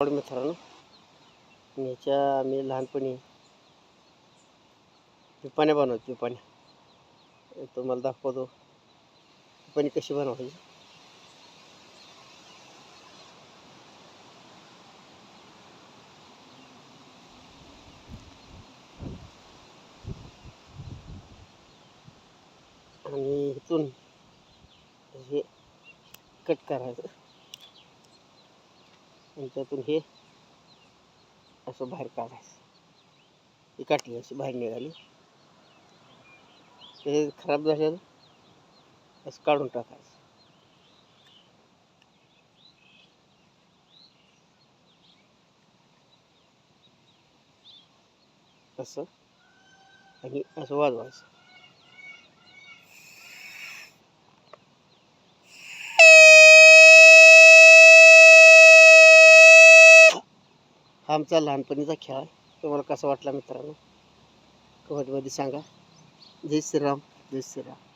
आवड मित्रांनो ह्याच्या आम्ही लहानपणी पिपाण्या बनवतो पिपाण्या. तुम्हाला दाखवतो. पिपाणी कशी बनवायची? आणि इथून हे कट करायचं. त्यांच्यातून हे असं बाहेर काढायचं. ही काटली अशी बाहेर निघाली. ते खराब झालेलं असं काढून टाकायचं. असं आणि असं वाजवायचं. हा आमचा लहानपणीचा खेळ आहे. तुम्हाला कसा वाटला मित्रांनो? कमेंटमध्ये सांगा. जय श्रीराम जय श्रीराम.